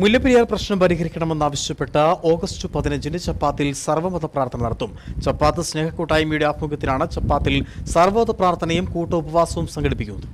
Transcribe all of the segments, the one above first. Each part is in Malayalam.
മുല്ലപ്പെരിയാർ പ്രശ്നം പരിഹരിക്കണമെന്നാവശ്യപ്പെട്ട് ഓഗസ്റ്റ് പതിനഞ്ചിന് ചപ്പാത്തിൽ സർവമത പ്രാർത്ഥന നടത്തും. ചപ്പാത്ത് സ്നേഹക്കൂട്ടായ്മയുടെ ആഭിമുഖ്യത്തിലാണ് ചപ്പാത്തിൽ സർവമത പ്രാർത്ഥനയും കൂട്ട ഉപവാസവും സംഘടിപ്പിക്കുന്നത്.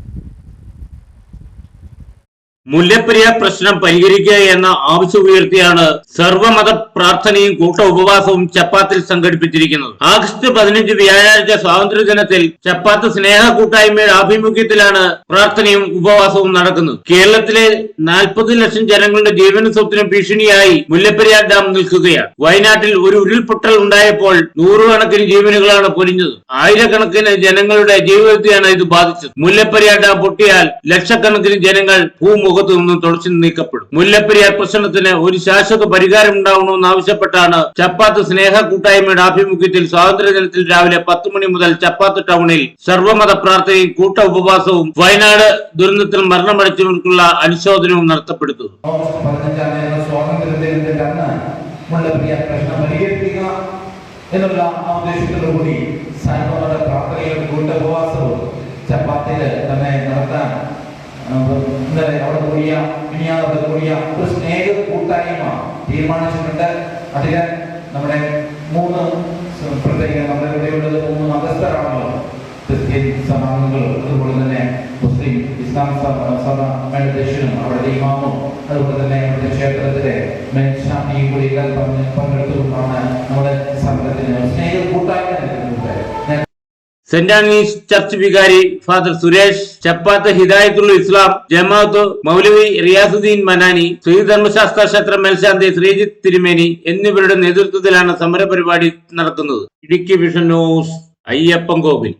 മുല്ലപ്പെരിയാർ പ്രശ്നം പരിഹരിക്കുക എന്ന ആവശ്യം ഉയർത്തിയാണ് സർവമത പ്രാർത്ഥനയും കൂട്ട ഉപവാസവും ചപ്പാത്തിൽ സംഘടിപ്പിച്ചിരിക്കുന്നത്. ആഗസ്റ്റ് പതിനഞ്ച് വ്യാഴാഴ്ച സ്വാതന്ത്ര്യ ദിനത്തിൽ ചപ്പാത്ത് സ്നേഹ കൂട്ടായ്മയുടെ ആഭിമുഖ്യത്തിലാണ് പ്രാർത്ഥനയും ഉപവാസവും നടക്കുന്നത്. കേരളത്തിലെ നാൽപ്പത് ലക്ഷം ജനങ്ങളുടെ ജീവന സ്വത്തിന് ഭീഷണിയായി മുല്ലപ്പെരിയാർ ഡാം നിൽക്കുകയാണ്. വയനാട്ടിൽ ഒരു ഉരുൾപൊട്ടൽ ഉണ്ടായപ്പോൾ നൂറുകണക്കിന് ജീവനുകളാണ് പൊലിഞ്ഞത്. ആയിരക്കണക്കിന് ജനങ്ങളുടെ ജീവിതത്തെയാണ് ഇത് ബാധിച്ചത്. മുല്ലപ്പെരിയാർ ഡാം പൊട്ടിയാൽ ലക്ഷക്കണക്കിന് ജനങ്ങൾ ഭൂമുഖത്ത് നിന്നും തുടച്ചു നീക്കപ്പെടും. മുല്ലപ്പെരിയാർ പ്രശ്നത്തിന് ഒരു ശാശ്വത പരിഹാരം ഉണ്ടാവണമെന്ന് ആവശ്യപ്പെട്ടാണ് ചപ്പാത്ത് സ്നേഹ കൂട്ടായ്മയുടെ ആഭിമുഖ്യത്തിൽ സ്വാതന്ത്ര്യദിനത്തിൽ രാവിലെ പത്ത് മണി മുതൽ ചപ്പാത്ത് ടൗണിൽ സർവമത പ്രാർത്ഥനയും കൂട്ട ഉപവാസവും വയനാട് ദുരന്തത്തിൽ മരണമടച്ചവർക്കുള്ള അനുശോചനവും പരിഹരിക്കുക എന്നുള്ള ആ ഉദ്ദേശത്തോടുകൂടി സർവമത പ്രാർത്ഥനയും കൂട്ടോപവാസവും ചപ്പാത്തിൽ തന്നെ നടത്താൻ കൂടിയ മിനിയാതെ കൂടിയ ഒരു സ്നേഹ കൂട്ടായ്മ തീരുമാനിച്ചിട്ടുണ്ട്. അതിന് നമ്മുടെ മൂന്ന് പ്രത്യേക നമ്മുടെ ഇവിടെയുള്ളത് മൂന്ന് മതസ്ഥരാണല്ലോ ക്രിസ്ത്യൻ സഭാംഗങ്ങളും അതുപോലെ തന്നെ മുസ്ലിം ഇസ്ലാം സഭ- സഭ മേലധ്യക്ഷനും അവിടുത്തെ ഇമാമും അതുപോലെ തന്നെ അവിടുത്തെ ക്ഷേത്രത്തിലെ മേൽശാമിയും കൂടി പങ്കെടുത്തുകൊണ്ടാണ് നമ്മുടെ സംഘത്തിന് സ്നേഹ കൂട്ടായ്മ നൽകുന്നത്. സെന്റ് ആന്റണീസ് ചർച്ച് വികാരി ഫാദർ സുരേഷ് ചപ്പാത്ത് ഹിദായത്തുൽ ഇസ്ലാം ജമാഅത്ത് മൗലവി റിയാസുദ്ദീൻ മനാനി ശ്രീധർമ്മശാസ്ത്ര ക്ഷേത്ര മേൽശാന്തി ശ്രീജിത്ത് തിരുമേനി എന്നിവരുടെ നേതൃത്വത്തിലാണ് സമരപരിപാടി നടക്കുന്നത് ഇടുക്കി വിഷൻ ന്യൂസ് അയ്യപ്പൻ കോവിൽ.